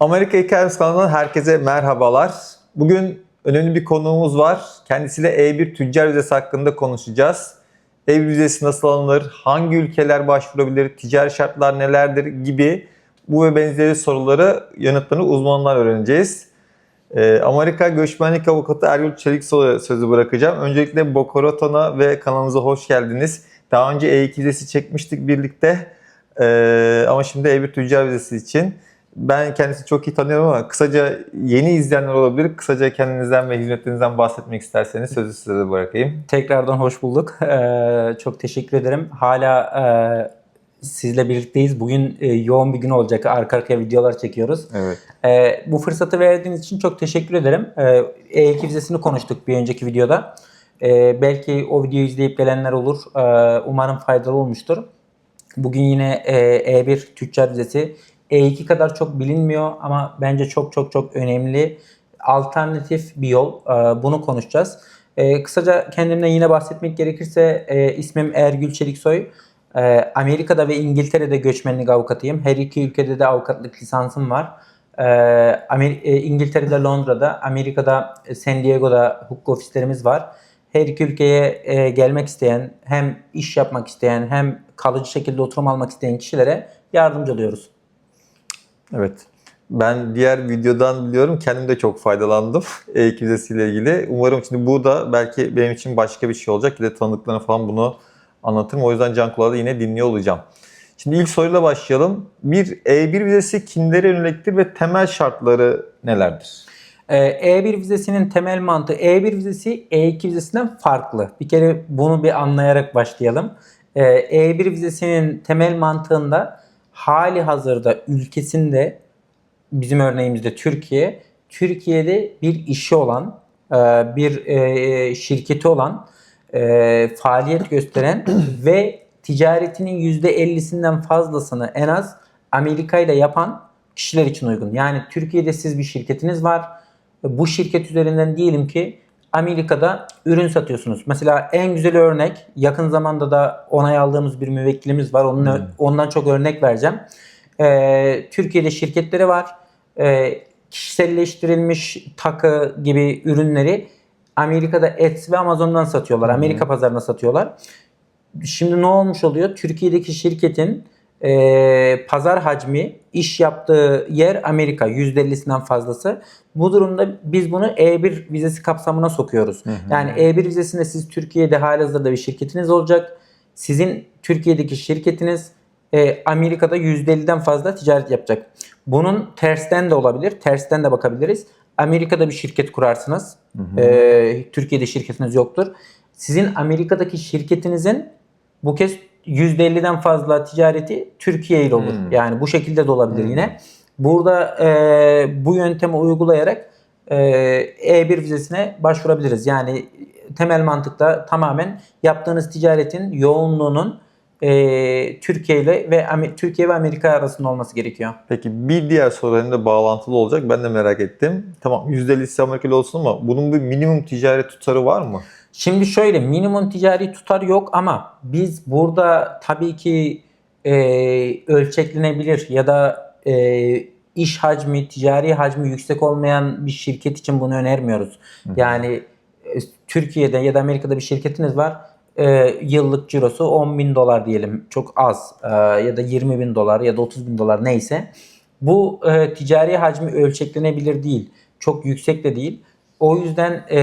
Amerika Hikayemiz kanalından herkese merhabalar. Bugün önemli bir konuğumuz var. Kendisiyle E1 tüccar vizesi hakkında konuşacağız. E1 vizesi nasıl alınır, hangi ülkeler başvurabilir, ticari şartlar nelerdir gibi bu ve benzeri soruları yanıtlarını uzmanlar öğreneceğiz. Ee, Amerika Göçmenlik Avukatı Ergül Çeliksoy'a sözü bırakacağım. Öncelikle Bokoroton'a ve kanalımıza hoş geldiniz. Daha önce E2 vizesi çekmiştik birlikte. Ee, ama şimdi E1 tüccar vizesi için. Ben kendisini çok iyi tanıyorum ama kısaca yeni izleyenler olabilir. Kısaca kendinizden ve hizmetlerinizden bahsetmek isterseniz sözü size bırakayım. Tekrardan hoş bulduk. Ee, çok teşekkür ederim. Hala e, sizle birlikteyiz. Bugün e, yoğun bir gün olacak. Arka arkaya videolar çekiyoruz. Evet. Ee, bu fırsatı verdiğiniz için çok teşekkür ederim. Ee, E2 vizesini konuştuk bir önceki videoda. Ee, belki o videoyu izleyip gelenler olur. Ee, umarım faydalı olmuştur. Bugün yine e, E1 tüccar vizesi. E2 kadar çok bilinmiyor ama bence çok çok çok önemli. Alternatif bir yol. Ee, bunu konuşacağız. Ee, kısaca kendimden yine bahsetmek gerekirse e, ismim Ergül Çeliksoy. Amerika'da ve İngiltere'de göçmenlik avukatıyım. Her iki ülkede de avukatlık lisansım var. E, İngiltere'de Londra'da, Amerika'da e, San Diego'da hukuk ofislerimiz var. Her iki ülkeye e, gelmek isteyen, hem iş yapmak isteyen hem kalıcı şekilde oturum almak isteyen kişilere yardımcı oluyoruz. Evet. Ben diğer videodan biliyorum kendim de çok faydalandım E2 vizesiyle ilgili. Umarım şimdi bu da belki benim için başka bir şey olacak. Bir de tanıdıklarına falan bunu anlatırım. O yüzden can kulağıyla yine dinliyor olacağım. Şimdi ilk soruyla başlayalım. Bir E1 vizesi kimlere yöneliktir ve temel şartları nelerdir? Ee, E1 vizesinin temel mantığı E1 vizesi E2 vizesinden farklı. Bir kere bunu bir anlayarak başlayalım. Ee, E1 vizesinin temel mantığında hali hazırda ülkesinde bizim örneğimizde Türkiye, Türkiye'de bir işi olan, e, bir e, şirketi olan, e, faaliyet gösteren ve ticaretinin %50'sinden fazlasını en az Amerika ile yapan kişiler için uygun. Yani Türkiye'de siz bir şirketiniz var. Bu şirket üzerinden diyelim ki Amerika'da ürün satıyorsunuz. Mesela en güzel örnek yakın zamanda da onay aldığımız bir müvekkilimiz var. Onun, Ondan çok örnek vereceğim. Ee, Türkiye'de şirketleri var. Ee, kişiselleştirilmiş takı gibi ürünleri Amerika'da Etsy ve Amazon'dan satıyorlar. Amerika pazarına satıyorlar. Şimdi ne olmuş oluyor? Türkiye'deki şirketin e, pazar hacmi, iş yaptığı yer Amerika %50'sinden fazlası. Bu durumda biz bunu E1 vizesi kapsamına sokuyoruz. Yani E1 vizesinde siz Türkiye'de halihazırda bir şirketiniz olacak. Sizin Türkiye'deki şirketiniz e, Amerika'da %50'den fazla ticaret yapacak. Bunun tersten de olabilir. Tersten de bakabiliriz. Amerika'da bir şirket kurarsınız. E, Türkiye'de şirketiniz yoktur. Sizin Amerika'daki şirketinizin bu kez %50'den fazla ticareti Türkiye ile olur. Yani bu şekilde de olabilir yine. Burada e, bu yöntemi uygulayarak e, E1 vizesine başvurabiliriz. Yani temel mantıkta tamamen yaptığınız ticaretin yoğunluğunun e, Türkiye ile ve Türkiye ve Amerika arasında olması gerekiyor. Peki bir diğer soru hem bağlantılı olacak. Ben de merak ettim. Tamam %50'si Amerikalı olsun ama bunun bir minimum ticari tutarı var mı? Şimdi şöyle minimum ticari tutar yok ama biz burada tabii ki e, ölçeklenebilir ya da e, iş hacmi, ticari hacmi yüksek olmayan bir şirket için bunu önermiyoruz. Yani e, Türkiye'de ya da Amerika'da bir şirketiniz var. e, yıllık cirosu 10 bin dolar diyelim çok az e, ya da 20 bin dolar ya da 30 bin dolar neyse. Bu e, ticari hacmi ölçeklenebilir değil. Çok yüksek de değil. O yüzden e,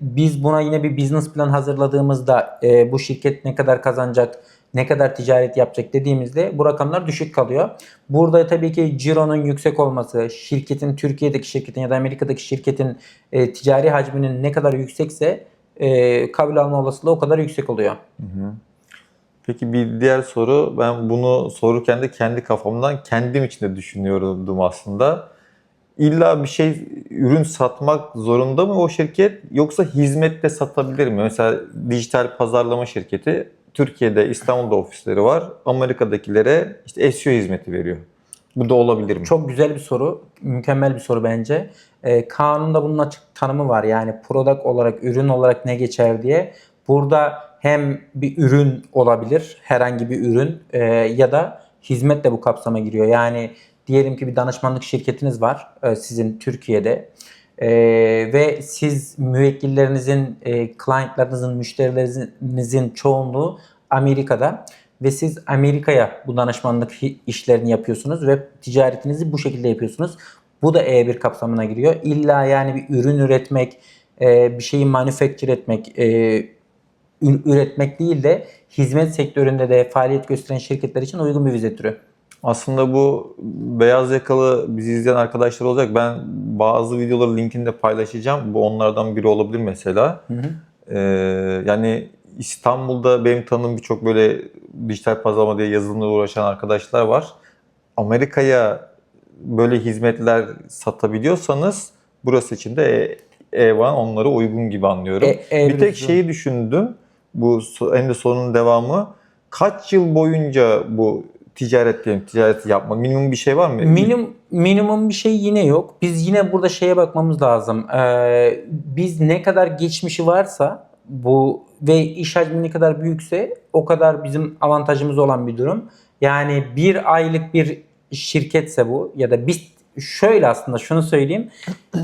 biz buna yine bir business plan hazırladığımızda e, bu şirket ne kadar kazanacak, ne kadar ticaret yapacak dediğimizde bu rakamlar düşük kalıyor. Burada tabii ki cironun yüksek olması, şirketin Türkiye'deki şirketin ya da Amerika'daki şirketin e, ticari hacminin ne kadar yüksekse e, kabul alma olasılığı o kadar yüksek oluyor. Peki bir diğer soru, ben bunu sorurken de kendi kafamdan kendim için de düşünüyordum aslında. İlla bir şey, ürün satmak zorunda mı o şirket yoksa hizmet de satabilir mi? Mesela dijital pazarlama şirketi Türkiye'de, İstanbul'da ofisleri var. Amerika'dakilere işte SEO hizmeti veriyor. Bu da olabilir mi? Çok güzel bir soru. Mükemmel bir soru bence. Ee, kanunda bunun açık tanımı var. Yani product olarak, ürün olarak ne geçer diye. Burada hem bir ürün olabilir, herhangi bir ürün e, ya da hizmet de bu kapsama giriyor. Yani Diyelim ki bir danışmanlık şirketiniz var e, sizin Türkiye'de E, ve siz müvekkillerinizin, e, clientlarınızın, müşterilerinizin çoğunluğu Amerika'da ve siz Amerika'ya bu danışmanlık işlerini yapıyorsunuz ve ticaretinizi bu şekilde yapıyorsunuz. Bu da E1 kapsamına giriyor. İlla yani bir ürün üretmek, e, bir şeyi manufacture etmek, e, ür- üretmek değil de hizmet sektöründe de faaliyet gösteren şirketler için uygun bir vize türü. Aslında bu beyaz yakalı bizi izleyen arkadaşlar olacak. Ben bazı videoları linkini de paylaşacağım. Bu onlardan biri olabilir mesela. Ee, yani İstanbul'da benim tanıdığım birçok böyle dijital pazarlama diye yazılımla uğraşan arkadaşlar var. Amerika'ya böyle hizmetler satabiliyorsanız burası için de E- E1 onlara uygun gibi anlıyorum. E- E1 bir tek şeyi düşündüm. Bu en de sorunun devamı. Kaç yıl boyunca bu ticaret diyelim, ticareti yapma minimum bir şey var mı? Minimum minimum bir şey yine yok. Biz yine burada şeye bakmamız lazım. Ee, biz ne kadar geçmişi varsa bu ve iş hacmi ne kadar büyükse o kadar bizim avantajımız olan bir durum. Yani bir aylık bir şirketse bu ya da biz şöyle aslında şunu söyleyeyim.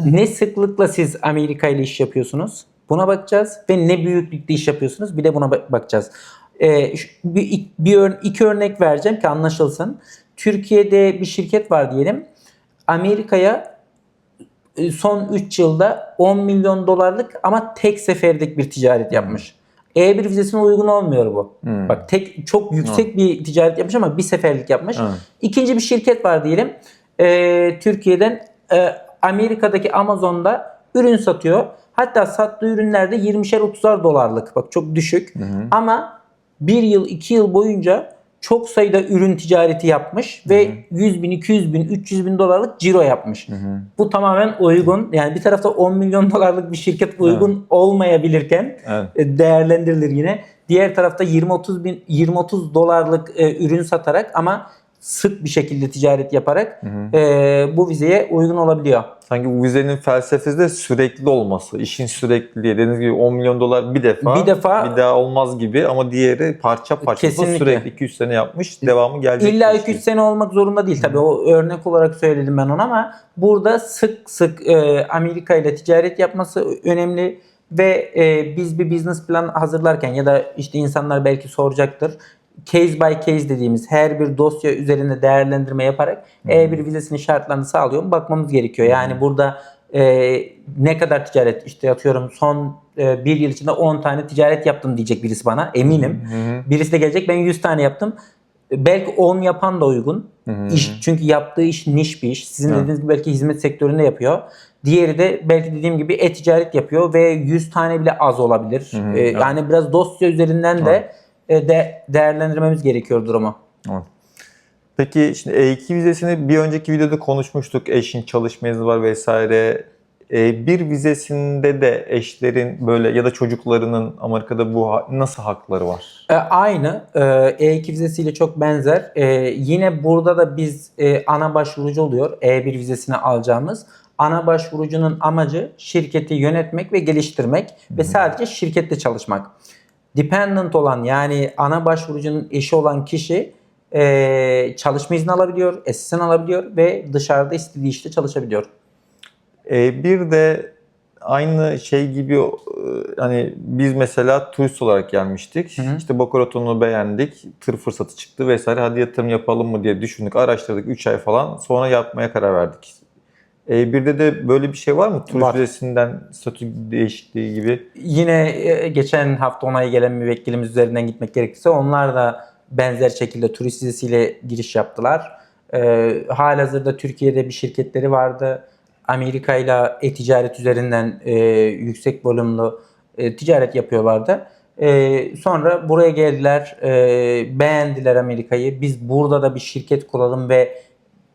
ne sıklıkla siz Amerika ile iş yapıyorsunuz? Buna bakacağız ve ne büyüklükte iş yapıyorsunuz? Bir de buna bak- bakacağız. Şu- bir, bir iki örnek vereceğim ki anlaşılsın. Türkiye'de bir şirket var diyelim. Amerika'ya e, son 3 yılda 10 milyon dolarlık ama tek seferlik bir ticaret yapmış. E1 vizesine uygun olmuyor bu. Hmm. Bak tek çok yüksek bir ticaret yapmış ama bir seferlik yapmış. Evet. İkinci bir şirket var diyelim. Ee, Türkiye'den e, Amerika'daki Amazon'da ürün satıyor. Hatta sattığı ürünlerde 20'şer 30'ar dolarlık. Bak çok düşük. Ama bir yıl iki yıl boyunca çok sayıda ürün ticareti yapmış ve 100 bin, 200 bin, 300 bin dolarlık ciro yapmış. Bu tamamen uygun. Yani bir tarafta 10 milyon dolarlık bir şirket uygun olmayabilirken Evet. e, değerlendirilir yine. Diğer tarafta 20-30 bin 20-30 dolarlık e, ürün satarak ama sık bir şekilde ticaret yaparak e, bu vizeye uygun olabiliyor. Sanki bu vizenin felsefesi de sürekli olması. işin sürekliliği. Dediğiniz gibi 10 milyon dolar bir defa, Bir defa- bir daha olmaz gibi ama diğeri parça parça Kesinlikle. sürekli 200 sene yapmış. Devamı gelecek. İlla bir şey. 2-3 sene olmak zorunda değil tabii o örnek olarak söyledim ben onu ama burada sık sık e, Amerika ile ticaret yapması önemli ve e, biz bir business plan hazırlarken ya da işte insanlar belki soracaktır. Case by case dediğimiz her bir dosya üzerinde değerlendirme yaparak E1 vizesinin şartlarını sağlıyor mu bakmamız gerekiyor. Yani burada e, ne kadar ticaret işte atıyorum son e, bir yıl içinde 10 tane ticaret yaptım diyecek birisi bana eminim. Birisi de gelecek ben 100 tane yaptım. Belki 10 yapan da uygun. İş, çünkü yaptığı iş niş bir iş. Sizin Evet. dediğiniz gibi belki hizmet sektöründe yapıyor. Diğeri de belki dediğim gibi e-ticaret yapıyor ve 100 tane bile az olabilir. hı, Ee, evet. Yani biraz dosya üzerinden de, e, de değerlendirmemiz gerekiyor durumu. Evet. Peki şimdi E2 vizesini bir önceki videoda konuşmuştuk. Eşin çalışma izni var vesaire. E1 vizesinde de eşlerin böyle ya da çocuklarının Amerika'da bu ha- nasıl hakları var? E, aynı. E, E2 vizesiyle çok benzer. E, yine burada da biz e, ana başvurucu oluyor. E1 vizesini alacağımız. Ana başvurucunun amacı şirketi yönetmek ve geliştirmek ve sadece şirkette çalışmak. Dependent olan yani ana başvurucunun eşi olan kişi e, çalışma izni alabiliyor, asistan alabiliyor ve dışarıda istediği işte çalışabiliyor. E1 de aynı şey gibi e, hani biz mesela turist olarak gelmiştik. Hı hı. İşte Boca Raton'u beğendik. Tır fırsatı çıktı vesaire. Hadi yatırım yapalım mı diye düşündük. Araştırdık 3 ay falan. Sonra yapmaya karar verdik. E1'de de böyle bir şey var mı? Turist Var. vizesinden statü değişikliği gibi. Yine e, geçen hafta onaya gelen müvekkilimiz üzerinden gitmek gerekirse onlar da benzer şekilde turist vizesiyle giriş yaptılar. Ee, halihazırda Türkiye'de bir şirketleri vardı. Amerika ile e-ticaret üzerinden e, yüksek volümlü e, ticaret yapıyorlardı. E, sonra buraya geldiler, e, beğendiler Amerika'yı. Biz burada da bir şirket kuralım ve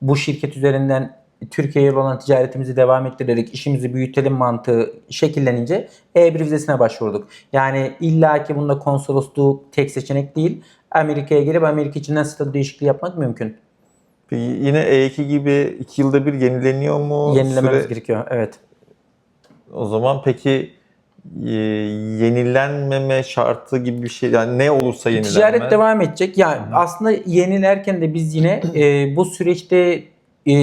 bu şirket üzerinden Türkiye'ye olan ticaretimizi devam ettirerek işimizi büyütelim mantığı şekillenince E1 vizesine başvurduk. Yani illaki bunda konsolosluk tek seçenek değil. Amerika'ya gelip Amerika içinden statü değişikliği yapmak mümkün. Peki yine E2 gibi 2 yılda bir yenileniyor mu? Yenilememiz Süre- gerekiyor. Evet. O zaman peki e, yenilenmeme şartı gibi bir şey yani ne olursa yenilenme. Ticaret devam edecek. Yani aslında yenilerken de biz yine e, bu süreçte e,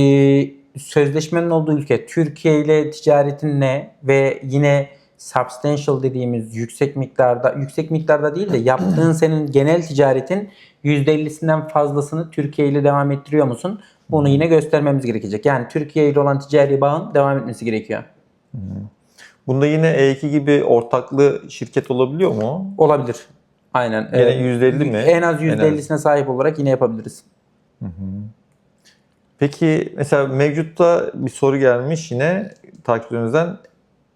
sözleşmenin olduğu ülke Türkiye ile ticaretin ne ve yine substantial dediğimiz yüksek miktarda yüksek miktarda değil de yaptığın senin genel ticaretin %50'sinden fazlasını Türkiye ile devam ettiriyor musun? Bunu yine göstermemiz gerekecek. Yani Türkiye ile olan ticari bağın devam etmesi gerekiyor. Bunda yine E2 gibi ortaklı şirket olabiliyor mu? Olabilir. Aynen. Yine Ee, %50 mi? En az En az. %50'sine sahip olarak yine yapabiliriz. Peki mesela mevcutta bir soru gelmiş yine takipçilerimizden.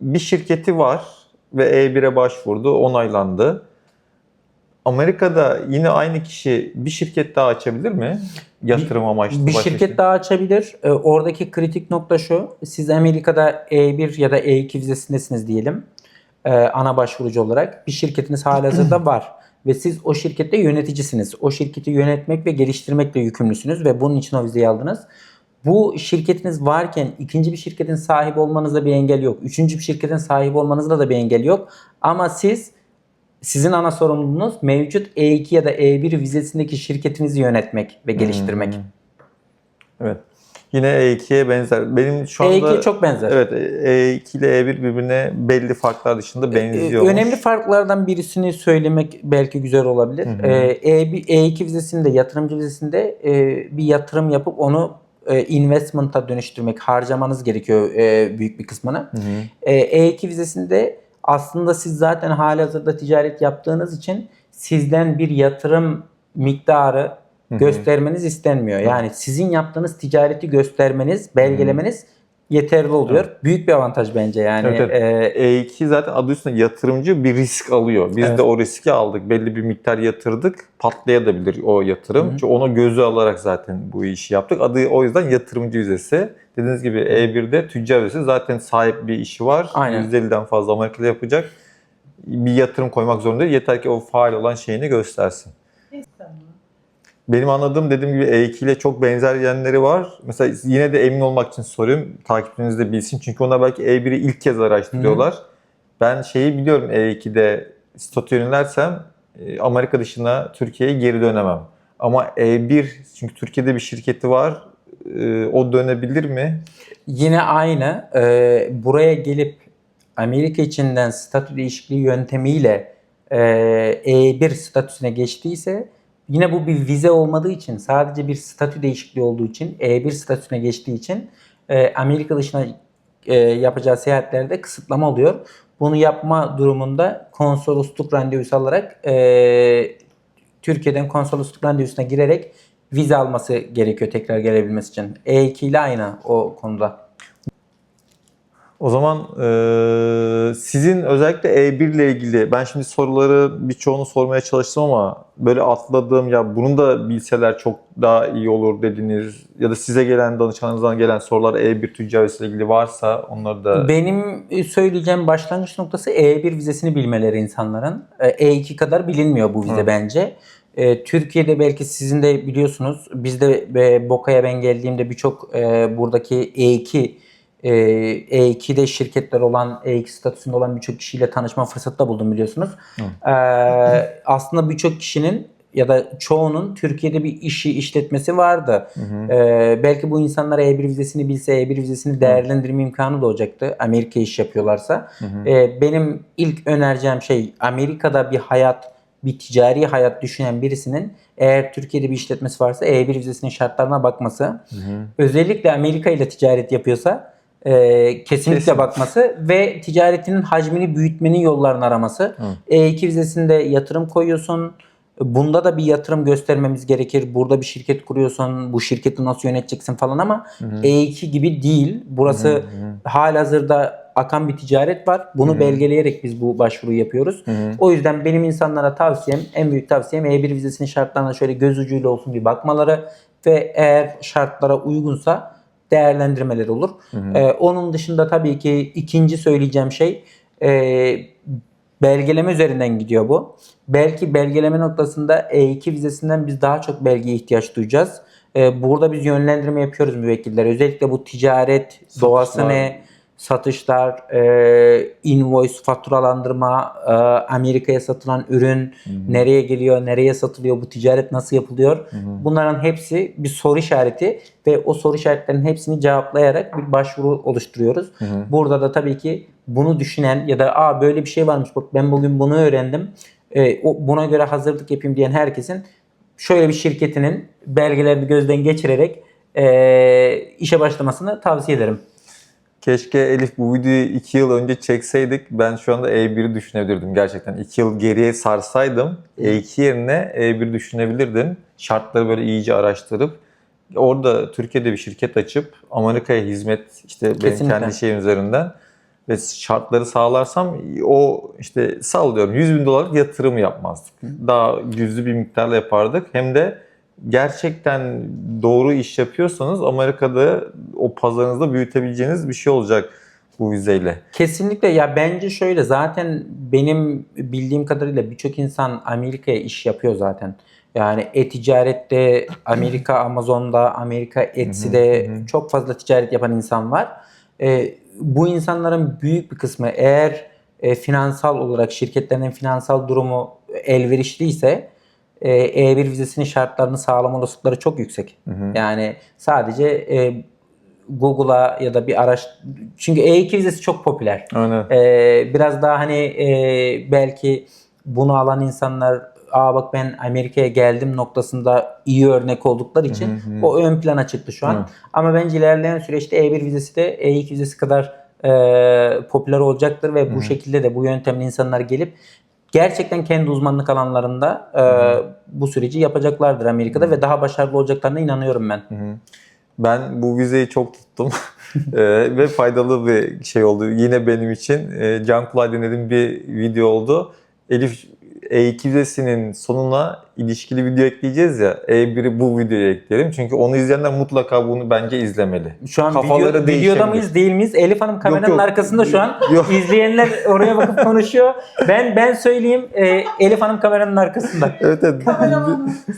Bir şirketi var ve E1'e başvurdu, onaylandı. Amerika'da yine aynı kişi bir şirket daha açabilir mi? Yatırım amaçlı. Bir şirket daha açabilir. Ee, oradaki kritik nokta şu. Siz Amerika'da E1 ya da E2 vizesindesiniz diyelim. Ee, ana başvurucu olarak. Bir şirketiniz halihazırda var. Ve siz o şirkette yöneticisiniz. O şirketi yönetmek ve geliştirmekle yükümlüsünüz ve bunun için o vizeyi aldınız. Bu şirketiniz varken ikinci bir şirketin sahibi olmanızda bir engel yok. Üçüncü bir şirketin sahibi olmanızda da bir engel yok. Ama siz sizin ana sorumluluğunuz mevcut E2 ya da E1 vizesindeki şirketinizi yönetmek ve geliştirmek. Hmm. Evet. Yine E2'ye benzer. Benim şu anda E2 çok benzer. Evet, E2 ile E1 birbirine belli farklar dışında Ee, benziyor. Önemli farklardan birisini söylemek belki güzel olabilir. Hı hı. Ee, E1, E2 vizesinde, yatırımcı vizesinde e, bir yatırım yapıp onu e, investment'a dönüştürmek, harcamanız gerekiyor e, büyük bir kısmını. E, E2 vizesinde aslında siz zaten halihazırda ticaret yaptığınız için sizden bir yatırım miktarı hı. göstermeniz istenmiyor. Yani sizin yaptığınız ticareti göstermeniz, belgelemeniz yeterli oluyor. Büyük bir avantaj bence yani. Evet, evet. E, E2 zaten adı üstünde yatırımcı bir risk alıyor. Biz Evet. de o riski aldık. Belli bir miktar yatırdık. Patlayabilir o yatırım. Hı hı. Çünkü onu gözü alarak zaten bu işi yaptık. Adı o yüzden yatırımcı vizesi. Dediğiniz gibi E1'de tüccar vizesi zaten sahip bir işi var. Aynen. %50'den fazla Amerika'da yapacak. Bir yatırım koymak zorunda değil. Yeter ki o faal olan şeyini göstersin. Benim anladığım dediğim gibi E2 ile çok benzer yanları var. Mesela yine de emin olmak için soruyorum. Takipçiniz de bilsin. Çünkü onlar belki E1'i ilk kez araştırıyorlar. Ben şeyi biliyorum E2'de statü yönelersem e, Amerika dışına Türkiye'ye geri dönemem. Ama E1 çünkü Türkiye'de bir şirketi var. e, O dönebilir mi? Yine aynı. Ee, buraya gelip Amerika içinden statü değişikliği yöntemiyle e, E1 statüsüne geçtiyse yine bu bir vize olmadığı için sadece bir statü değişikliği olduğu için E1 statüsüne geçtiği için e, Amerika dışına e, yapacağı seyahatlerde kısıtlama oluyor. Bunu yapma durumunda konsolosluk randevusu alarak e, Türkiye'den konsolosluk randevusuna girerek vize alması gerekiyor tekrar gelebilmesi için. E2 ile aynı o konuda. O zaman e, sizin özellikle E1 ile ilgili ben şimdi soruları birçoğunu sormaya çalıştım ama böyle atladığım ya bunu da bilseler çok daha iyi olur dediniz ya da size gelen danışanınızdan gelen sorular E1 tüccar ile ilgili varsa onları da Benim söyleyeceğim başlangıç noktası E1 vizesini bilmeleri insanların. E, E2 kadar bilinmiyor bu vize Hı. bence. E, Türkiye'de belki sizin de biliyorsunuz. Bizde e, Boka'ya ben geldiğimde birçok e, buradaki E2 e, E2'de şirketler olan E2 statüsünde olan birçok kişiyle tanışma fırsatı da buldum biliyorsunuz. E, aslında birçok kişinin ya da çoğunun Türkiye'de bir işi işletmesi vardı. Hı hı. Ee, belki bu insanlar E1 vizesini bilse E1 vizesini değerlendirme imkanı da olacaktı. Amerika iş yapıyorlarsa. Hı hı. Ee, benim ilk önereceğim şey Amerika'da bir hayat, bir ticari hayat düşünen birisinin eğer Türkiye'de bir işletmesi varsa E1 vizesinin şartlarına bakması. Hı hı. Özellikle Amerika ile ticaret yapıyorsa e, kesinlikle Kesin. bakması ve ticaretinin hacmini büyütmenin yollarını araması. Hı. E2 vizesinde yatırım koyuyorsun. Bunda da bir yatırım göstermemiz gerekir. Burada bir şirket kuruyorsun. Bu şirketi nasıl yöneteceksin falan ama Hı hı. E2 gibi değil. Burası Hı hı. halihazırda akan bir ticaret var. Bunu Hı hı. belgeleyerek biz bu başvuruyu yapıyoruz. Hı hı. O yüzden benim insanlara tavsiyem, en büyük tavsiyem E1 vizesinin şartlarına şöyle göz ucuyla olsun bir bakmaları ve eğer şartlara uygunsa değerlendirmeleri olur. Hı hı. Ee, onun dışında tabii ki ikinci söyleyeceğim şey e, belgeleme üzerinden gidiyor bu. Belki belgeleme noktasında E2 vizesinden biz daha çok belgeye ihtiyaç duyacağız. Ee, burada biz yönlendirme yapıyoruz müvekkillere. Özellikle bu ticaret, doğası Satışlar. ne, satışlar, e, invoice, faturalandırma, e, Amerika'ya satılan ürün nereye geliyor, nereye satılıyor, bu ticaret nasıl yapılıyor? Bunların hepsi bir soru işareti ve o soru işaretlerinin hepsini cevaplayarak bir başvuru oluşturuyoruz. Burada da tabii ki bunu düşünen ya da Aa böyle bir şey varmış bak ben bugün bunu öğrendim. E, o, buna göre hazırlık yapayım diyen herkesin şöyle bir şirketinin belgelerini gözden geçirerek e, işe başlamasını tavsiye ederim. Keşke Elif bu videoyu 2 yıl önce çekseydik. Ben şu anda E1'i düşünebilirdim gerçekten. 2 yıl geriye sarsaydım E2 yerine E1 düşünebilirdim. Şartları böyle iyice araştırıp orada Türkiye'de bir şirket açıp Amerika'ya hizmet işte benim Kesinlikle. kendi şeyim üzerinden ve şartları sağlarsam o işte sallıyorum 100 bin dolarlık yatırım yapmazdık. Daha cüzi bir miktarla yapardık. Hem de gerçekten doğru iş yapıyorsanız Amerika'da o pazarınızda büyütebileceğiniz bir şey olacak bu vizeyle. Kesinlikle ya bence şöyle zaten benim bildiğim kadarıyla birçok insan Amerika'ya iş yapıyor zaten. Yani e-ticarette Amerika Amazon'da, Amerika Etsy'de çok fazla ticaret yapan insan var. Ee, bu insanların büyük bir kısmı eğer e, finansal olarak şirketlerinin finansal durumu elverişliyse e, E1 vizesinin şartlarını sağlama olasılıkları çok yüksek. Yani sadece e, Google'a ya da bir araç çünkü E2 vizesi çok popüler. Aynen. Ee, biraz daha hani e, belki bunu alan insanlar aa bak ben Amerika'ya geldim noktasında iyi örnek oldukları için o ön plana çıktı şu an. Hı. Ama bence ilerleyen süreçte E1 vizesi de E2 vizesi kadar e, popüler olacaktır ve bu şekilde de bu yöntemle insanlar gelip gerçekten kendi uzmanlık alanlarında e, bu süreci yapacaklardır Amerika'da ve daha başarılı olacaklarına inanıyorum ben. Ben bu vizeyi çok tuttum Eee, ve faydalı bir şey oldu. Yine benim için Eee, can kulağıyla dinlediğim bir video oldu. Elif E2 vizesinin sonuna ilişkili video ekleyeceğiz ya. E1'i bu videoya ekleyelim. Çünkü onu izleyenler mutlaka bunu bence izlemeli. Şu an Kafaları video, videoda mıyız değil miyiz? Elif Hanım kameranın yok. arkasında şu an. Yok. İzleyenler oraya bakıp konuşuyor. Ben ben söyleyeyim e, Elif Hanım kameranın arkasında. Evet, evet.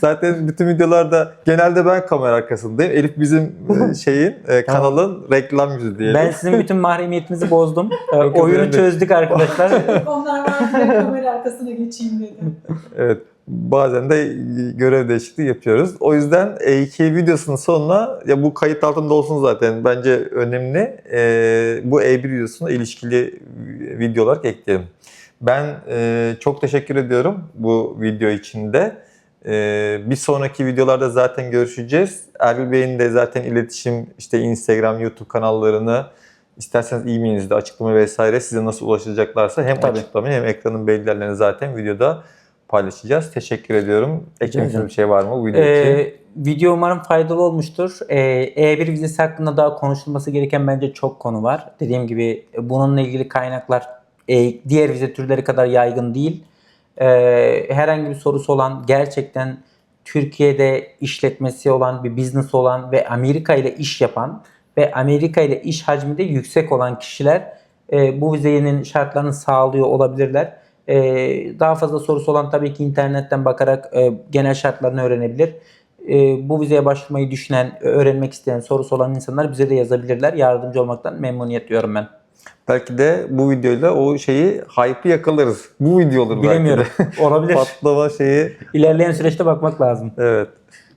Zaten bütün videolarda genelde ben kamera arkasındayım. Elif bizim e, şeyin, e, kanalın reklam yüzü diyelim. Ben sizin bütün mahremiyetinizi bozdum. E, Yok, yok, oyunu çözdük arkadaşlar. Onlar var kamera arkasına geçeyim dedim. Evet. Bazen de görev değişikliği yapıyoruz. O yüzden E2 videosunun sonuna ya bu kayıt altında olsun zaten bence önemli. Ee, bu E1 videosuna ilişkili video olarak ekleyelim. Ben e, çok teşekkür ediyorum bu video için de. Ee, bir sonraki videolarda zaten görüşeceğiz. Erbil Bey'in de zaten iletişim işte Instagram, YouTube kanallarını isterseniz e-mailinizde açıklama vesaire size nasıl ulaşacaklarsa hem Tabii. açıklamayı hem ekranın belli yerlerini zaten videoda paylaşacağız. Teşekkür ediyorum. Eklemek bir şey var mı bu video için? E, video umarım faydalı olmuştur. E, E1 vizesi hakkında daha konuşulması gereken bence çok konu var. Dediğim gibi e, bununla ilgili kaynaklar e, diğer vize türleri kadar yaygın değil. E, herhangi bir sorusu olan gerçekten Türkiye'de işletmesi olan bir business olan ve Amerika ile iş yapan ve Amerika ile iş hacmi de yüksek olan kişiler e, bu vizenin şartlarını sağlıyor olabilirler. E, daha fazla sorusu olan tabii ki internetten bakarak e, genel şartlarını öğrenebilir. E, bu vizeye başvurmayı düşünen, öğrenmek isteyen, sorusu olan insanlar bize de yazabilirler. Yardımcı olmaktan memnuniyet duyuyorum ben. Belki de bu videoyla o şeyi, hype'ı yakalarız. Bu video olur Bilemiyorum. belki de. Olabilir. Patlama şeyi. İlerleyen süreçte bakmak lazım. Evet.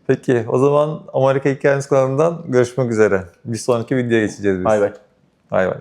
Peki o zaman Amerika Hikayeniz kanalından görüşmek üzere. Bir sonraki videoya geçeceğiz biz. Bay bay. Bay bay.